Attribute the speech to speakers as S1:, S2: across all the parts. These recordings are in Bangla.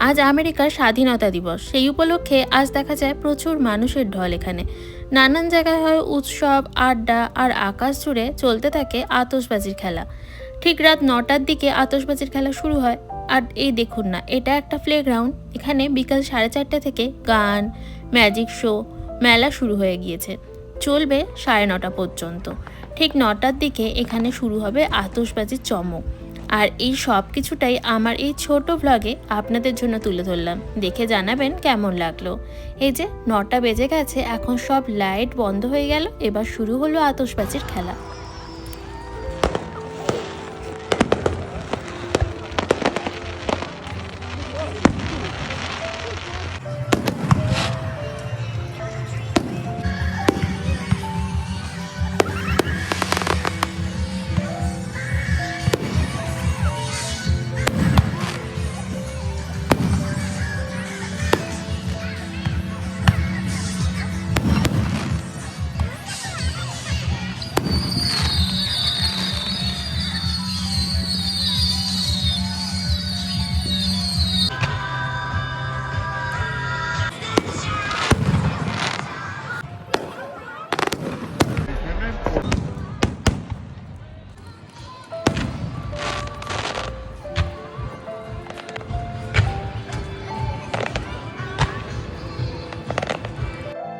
S1: আজ আমেরিকার স্বাধীনতা দিবস। সেই উপলক্ষে আজ দেখা যায় প্রচুর মানুষের ঢল এখানে। নানান জায়গায় হয় উৎসব, আড্ডা আর আকাশ জুড়ে চলতে থাকে আতশবাজির খেলা। ঠিক রাত নটার দিকে আতশবাজির খেলা শুরু হয়। আর এই দেখুন না, এটা একটা প্লেগ্রাউন্ড এখানে বিকাল সাড়ে চারটে থেকে গান ম্যাজিক শো মেলা শুরু হয়ে গিয়েছে। চলবে সাড়ে নটা পর্যন্ত। ঠিক নটার দিকে এখানে শুরু হবে আতশবাজির চমক। আর এই সব কিছুটাই আমার এই ছোট ব্লগে আপনাদের জন্য তুলে ধরলাম। দেখে জানাবেন কেমন লাগল। এই যে, নটা বেজে গেছে, এখন সব লাইট বন্ধ হয়ে গেল, এবার শুরু হলো আতশবাজির খেলা।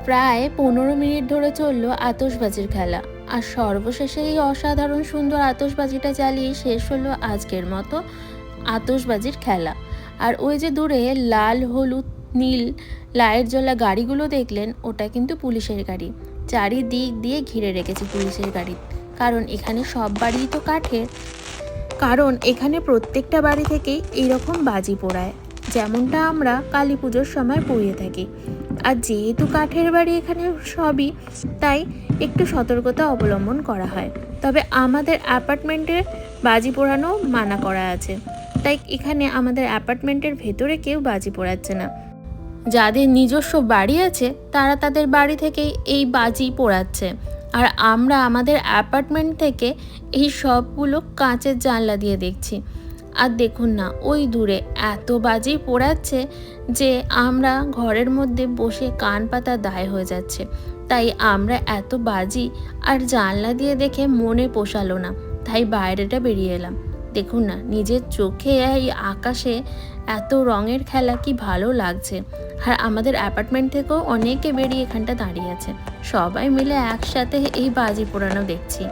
S1: প্রায় পনেরো মিনিট ধরে চলল আতশবাজির খেলা। আর সর্বশেষে এই অসাধারণ সুন্দর আতশবাজিটা চালিয়ে শেষ হলো আজকের মতো আতশবাজির খেলা। আর ওই যে দূরে লাল, হলুদ, নীল, লাইট জ্বলা গাড়িগুলো দেখলেন, ওটা কিন্তু পুলিশের গাড়ি। চারিদিক দিয়ে ঘিরে রেখেছে পুলিশের গাড়ি। কারণ এখানে সব বাড়ি তো কাঠের। কারণ এখানে প্রত্যেকটা বাড়ি থেকেই এইরকম বাজি পোড়ায়। যেমনটা আমরা কালী পুজোর সময় পড়িয়ে থাকি। আর যেহেতু কাঠের বাড়ি এখানে সবই, তাই একটু সতর্কতা অবলম্বন করা হয়। তবে আমাদের অ্যাপার্টমেন্টে বাজি পোড়ানো মানা করা আছে। তাই এখানে আমাদের অ্যাপার্টমেন্টের ভেতরে কেউ বাজি পোড়াচ্ছে না। যাদের নিজস্ব বাড়ি আছে, তারা তাদের বাড়ি থেকেই এই বাজি পোড়াচ্ছে। আর আমরা আমাদের অ্যাপার্টমেন্ট থেকে এই সবগুলো কাঁচের জানলা দিয়ে দেখছি। আর দেখুন না, ওই দূরে এত বাজি পোড়াচ্ছে যে আমরা ঘরের মধ্যে বসে কান পাতা দায় হয়ে যাচ্ছে। তাই আমরা এত বাজি আর জানলা দিয়ে দেখে মনে পোষালো না। তাই বাইরেটা বেরিয়ে এলাম। দেখুন না, নিজের চোখে এই আকাশে এত রঙের খেলা কি ভালো লাগছে। আর আমাদের অ্যাপার্টমেন্ট থেকেও অনেকে বেরিয়ে এখানটা দাঁড়িয়ে আছে। সবাই মিলে একসাথে এই বাজি পোড়ানো দেখছি।